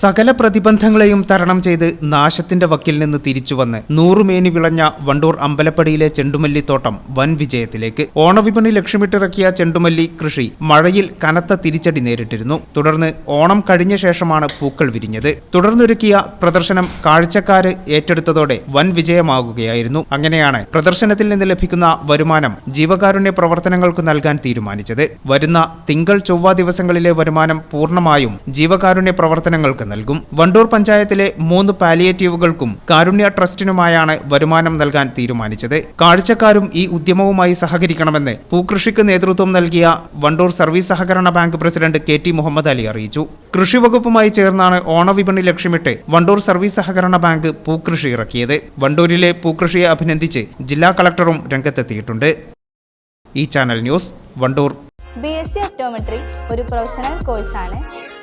സകല പ്രതിബന്ധങ്ങളെയും തരണം ചെയ്ത് നാശത്തിന്റെ വക്കിൽ നിന്ന് തിരിച്ചു വന്ന് നൂറുമേനി വിളഞ്ഞ വണ്ടൂർ അമ്പലപ്പടിയിലെ ചെണ്ടുമല്ലിത്തോട്ടം വൻ വിജയത്തിലേക്ക്. ഓണവിപണി ലക്ഷ്യമിട്ടിറക്കിയ ചെണ്ടുമല്ലി കൃഷി മഴയിൽ കനത്ത തിരിച്ചടി നേരിട്ടിരുന്നു. തുടർന്ന് ഓണം കഴിഞ്ഞ ശേഷമാണ് പൂക്കൾ വിരിഞ്ഞത്. തുടർന്നൊരുക്കിയ പ്രദർശനം കാഴ്ചക്കാര് ഏറ്റെടുത്തതോടെ വൻ വിജയമാകുകയായിരുന്നു. അങ്ങനെയാണ് പ്രദർശനത്തിൽ നിന്ന് ലഭിക്കുന്ന വരുമാനം ജീവകാരുണ്യ പ്രവർത്തനങ്ങൾക്ക് നൽകാൻ തീരുമാനിച്ചത്. വരുന്ന തിങ്കൾ ചൊവ്വ ദിവസങ്ങളിലെ വരുമാനം പൂർണമായും ജീവകാരുണ്യ പ്രവർത്തനങ്ങൾക്ക് നൽകും. വണ്ടൂർ പഞ്ചായത്തിലെ മൂന്ന് പാലിയേറ്റീവുകൾക്കും കാരുണ്യ ട്രസ്റ്റിനുമായാണ് വരുമാനം നൽകാൻ തീരുമാനിച്ചത്. കാഴ്ചക്കാരും ഈ ഉദ്യമവുമായി സഹകരിക്കണമെന്ന് പൂകൃഷിക്ക് നേതൃത്വം നൽകിയ വണ്ടൂർ സർവീസ് സഹകരണ bank president K T Muhammad Ali അറിയിച്ചു. കൃഷി വകുപ്പുമായി ചേർന്നാണ് ഓണവിപണി ലക്ഷ്യമിട്ട് വണ്ടൂർ സർവീസ് സഹകരണ ബാങ്ക് പൂക്കൃഷി ഇറക്കിയത്. വണ്ടൂരിലെ പൂക്കൃഷിയെ അഭിനന്ദിച്ച് ജില്ലാ കളക്ടറും രംഗത്തെത്തിയിട്ടുണ്ട്. ഈ channel news Wandoor. B S C optometry ഒരു പ്രൊഫഷണൽ കോഴ്സാണ്